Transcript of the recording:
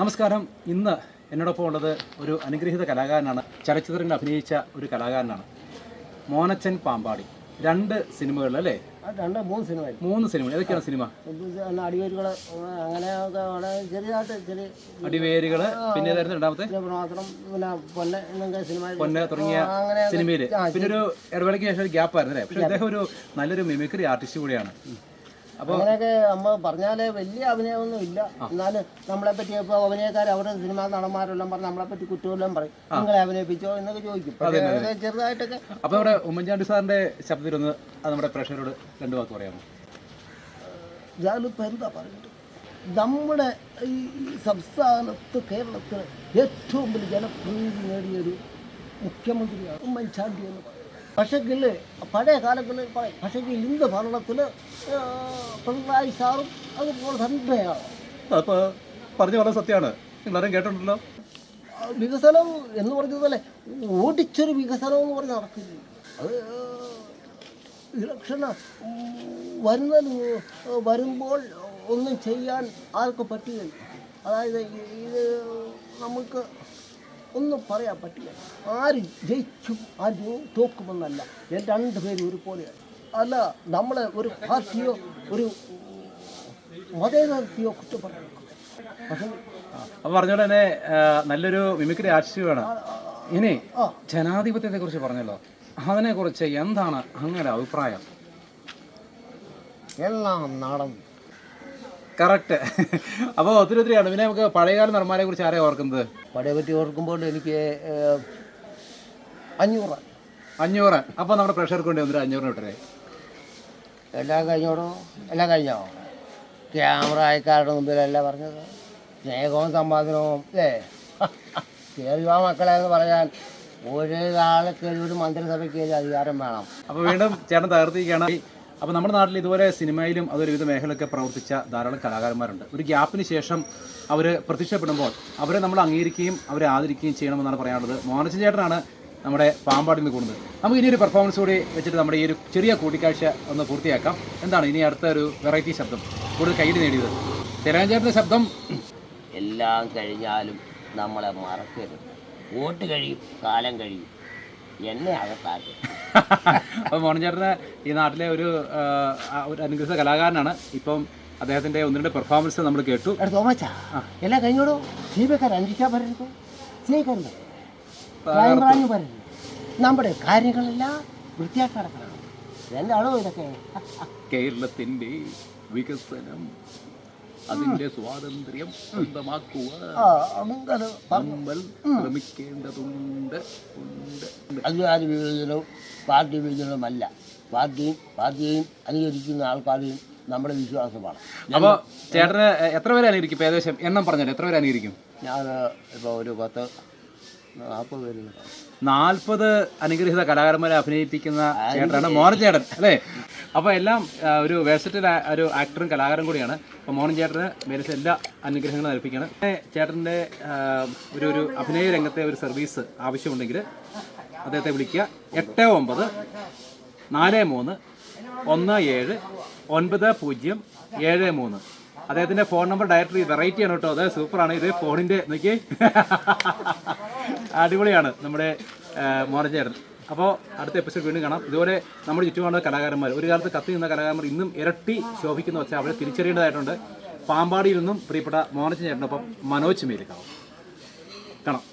നമസ്കാരം. ഇന്ന് എന്നോടൊപ്പം ഉള്ളത് ഒരു അനുഗ്രഹീത കലാകാരനാണ്. ചലച്ചിത്രങ്ങൾ അഭിനയിച്ച ഒരു കലാകാരനാണ്. മോനച്ചൻ പാമ്പാടി. രണ്ട് സിനിമകളിൽ അല്ലേ? രണ്ട് മൂന്ന് സിനിമ മൂന്ന് സിനിമ ഏതൊക്കെയാണ് സിനിമ? അടിവേരുകൾ അങ്ങനെ ചെറിയതായിട്ട് ചെറിയ അടിവേരുകൾ പിന്നെ രണ്ടാമത്തെ? പിന്നെ സിനിമ തുടങ്ങിയ സിനിമയിൽ സിനിമയിൽ. പിന്നെ ഒരു ഇടവേളയ്ക്ക് ശേഷം ഒരു ഗ്യാപ്പ് ആയിരുന്നു അല്ലേ? പക്ഷേ അദ്ദേഹം ഒരു നല്ലൊരു മിമിക്രി ആർട്ടിസ്റ്റ് കൂടിയാണ്. അങ്ങനെയൊക്കെ നമ്മൾ പറഞ്ഞാലേ വലിയ അഭിനയമൊന്നും ഇല്ല. എന്നാലും നമ്മളെ പറ്റി ഇപ്പൊ അഭിനയക്കാർ അവരുടെ സിനിമാ നടന്മാരെല്ലാം പറഞ്ഞ് നമ്മളെ പറ്റി കുറ്റമെല്ലാം പറയും. നിങ്ങളെ അഭിനയിപ്പിച്ചോ എന്നൊക്കെ ചോദിക്കും. ചെറുതായിട്ടൊക്കെ അപ്പൊ നമ്മുടെ ഉമ്മൻചാണ്ടി സാറിന്റെ ശബ്ദത്തിലൊന്ന് അത് നമ്മുടെ പ്രേക്ഷകരോട് രണ്ടു വാക്ക് പറയാമോ? ഞാനിപ്പോ എന്താ പറയുന്നത് നമ്മുടെ ഈ സംസ്ഥാനത്ത് കേരളത്തിൽ ഏറ്റവും വലിയ ജനപ്രീതി നേടിയൊരു മുഖ്യമന്ത്രിയാണ് ഉമ്മൻചാണ്ടി എന്ന് പറയുന്നത്. പക്ഷെങ്കിൽ പഴയ കാലങ്ങളിൽ പറയും പക്ഷെങ്കിൽ ഇന്ന് ഭരണത്തിൽ പിണറായി സാറും അതുപോലെ തന്നെയാണ്. അപ്പോൾ പറഞ്ഞു വളരെ സത്യമാണ്. എല്ലാവരും കേട്ടിട്ടുണ്ടല്ലോ. വികസനം എന്ന് പറഞ്ഞതല്ലേ ഓടിച്ചൊരു വികസനം എന്ന് പറഞ്ഞ് നടക്കില്ല. അത് ഇലക്ഷൻ വരുന്ന വരുമ്പോൾ ഒന്നും ചെയ്യാൻ ആർക്കും പറ്റുകയില്ല അതായത് ഇത് നമുക്ക് ഒന്നും പറയാൻ പറ്റില്ല. ആര് ജയിക്കും ആര് തോക്കുമെന്നല്ല. രണ്ട് രണ്ടുപേരും ഒരുപോലെയാണ്. അല്ല നമ്മളെ ഒരു പാർട്ടിയോ ഒരു മതേതരത്തെയോ കുറ്റം പറയാൻ പക്ഷേ അപ്പോൾ പറഞ്ഞ തന്നെ നല്ലൊരു മിമിക്രി ആശയം വേണം. ഇനി ജനാധിപത്യത്തെ കുറിച്ച് പറഞ്ഞല്ലോ. അതിനെ കുറിച്ച് എന്താണ് അങ്ങയുടെ അഭിപ്രായം? എല്ലാം നടന്നു. കറക്റ്റ്. അപ്പോൾ ഒത്തിരി ഒത്തിരിയാണ് പിന്നെ നമുക്ക് പഴയകാല നടന്മാരെ കുറിച്ച് ആരെയാണ് ഓർക്കുന്നത്? പഴയ പറ്റി ഓർക്കുമ്പോൾ എനിക്ക് ഏഹ്, അഞ്ഞൂറ് അഞ്ഞൂറ് അപ്പോൾ നമ്മുടെ പ്രഷർക്ക് വേണ്ടി വന്നിട്ട് അഞ്ഞൂറിന് വിട്ടേ എല്ലാം കഴിഞ്ഞോടോ? എല്ലാം കഴിഞ്ഞോ? ക്യാമറ അയക്കാരുടെ മുമ്പിലല്ല പറഞ്ഞത്. സ്നേഹവും സമ്പാദനവും അല്ലേ? കേറിവാ മക്കളെ എന്ന് പറയാൻ ഒരാളെ കയറി ഒരു മന്ത്രിസഭയ്ക്ക് അധികാരം വേണം. അപ്പോൾ വീണ്ടും ചേട്ടൻ തകർത്തിരിക്കുകയാണ്. അപ്പോൾ നമ്മുടെ നാട്ടിൽ ഇതുപോലെ സിനിമയിലും അതൊരു വിവിധ മേഖലയൊക്കെ പ്രവർത്തിച്ച ധാരാളം കലാകാരന്മാരുണ്ട്. ഒരു ഗ്യാപ്പിന് ശേഷം അവർ പ്രത്യക്ഷപ്പെടുമ്പോൾ അവരെ നമ്മൾ അംഗീകരിക്കുകയും അവരെ ആദരിക്കുകയും ചെയ്യണമെന്നാണ് പറയാനുള്ളത്. മോഹനച്ചൻ ചേട്ടനാണ് നമ്മുടെ പാമ്പാടിൽ നിന്ന് കൂടുന്നത്. നമുക്ക് ഇനി ഒരു പെർഫോമൻസ് കൂടി വെച്ചിട്ട് നമ്മുടെ ഈ ഒരു ചെറിയ കൂട്ടിക്കാഴ്ച ഒന്ന് പൂർത്തിയാക്കാം. എന്താണ് ഇനി അടുത്ത ഒരു വെറൈറ്റി ശബ്ദം? കൂടുതൽ കയ്യിൽ നേടിയത്. തിലകൻ ശബ്ദം. എല്ലാം കഴിഞ്ഞാലും നമ്മളെ മറക്കരുത്. വോട്ട് കഴിയും കാലം കഴിയും. എന്നെ അകത്താക്കും. അപ്പോൾ മോഹൻ ചേട്ടന് ഈ നാട്ടിലെ ഒരു ഒരു അനുഗ്രഹ കലാകാരനാണ്. ഇപ്പം അദ്ദേഹത്തിന്റെ ഒന്ന് രണ്ട് പെർഫോമൻസ് നമ്മൾ കേട്ടു. എല്ലാ തോമച്ചാ എല്ലാം കഴിഞ്ഞോടോ? അന്വേഷിക്കാൻ ക്രൈംബ്രാഞ്ച് നമ്മുടെ കാര്യങ്ങളെല്ലാം വൃത്തിയാക്കി നടക്കണം. എന്താണോ ഇതൊക്കെ. കേരളത്തിന്റെ വികസനം അതിന്റെ സ്വാതന്ത്ര്യം സ്വന്തമാക്കുക നമ്മൾ ശ്രമിക്കേണ്ടതുണ്ട് ഉണ്ട്. അധികാര വിഭജനവും പാർട്ടി വിവേചനവുമല്ല. പാർട്ടിയും പാർട്ടിയെയും അനുകരിക്കുന്ന ആൾക്കാരെയും നമ്മുടെ വിശ്വാസമാണ്. അപ്പോൾ ചേട്ടന് എത്ര പേര് അനുകരിക്കും? ഇപ്പൊ ഏകദേശം എണ്ണം പറഞ്ഞല്ലോ. എത്ര പേര് അനുകരിക്കും? ഞാൻ ഇപ്പോൾ ഒരു പത്ത് നാൽപ്പത് പേര് നാൽപ്പത് അനുഗ്രഹീത കലാകാരന്മാരെ അഭിനയിപ്പിക്കുന്ന ചേട്ടനാണ് മോഹൻ ചേട്ടൻ അല്ലേ? അപ്പോൾ എല്ലാം ഒരു വേഴ്സറ്റൽ ഒരു ആക്ടറും കലാകാരൻ കൂടിയാണ്. അപ്പോൾ മോഹൻ ചേട്ടന് മേലത്തെ എല്ലാ അനുഗ്രഹങ്ങളും അർപ്പിക്കുകയാണ്. പിന്നെ ചേട്ടന്റെ ഒരു ഒരു അഭിനയ രംഗത്തെ ഒരു സർവീസ് ആവശ്യമുണ്ടെങ്കിൽ അദ്ദേഹത്തെ വിളിക്കുക. എട്ട് ഒമ്പത് നാല് മൂന്ന് ഒന്ന് ഏഴ് ഒൻപത് പൂജ്യം ഏഴ് മൂന്ന്. അദ്ദേഹത്തിന്റെ ഫോൺ നമ്പർ ഡയറക്ടറി വെറൈറ്റി ആണ് കേട്ടോ. അത് സൂപ്പറാണ് ഇത് ഫോണിന്റെ നോക്കി അടിപൊളിയാണ് നമ്മുടെ മോഹൻ ചേട്ടൻ. അപ്പോൾ അടുത്ത എപ്പിസോഡ് വീണ്ടും കാണാം. ഇതുപോലെ നമ്മുടെ ചുറ്റുപാടുള്ള കലാകാരന്മാർ ഒരു കാലത്ത് കത്തി നിന്ന കലാകാരന്മാർ ഇന്നും ഇരട്ടി ശോഭിക്കുന്ന വെച്ചാൽ അവരെ തിരിച്ചറിയേണ്ടതായിട്ടുണ്ട്. പാമ്പാടിയിൽ നിന്നും പ്രിയപ്പെട്ട മോഹനച്ചൻ ചേട്ടനൊപ്പം മനോജ് മേലിക്കാവും കാണാം.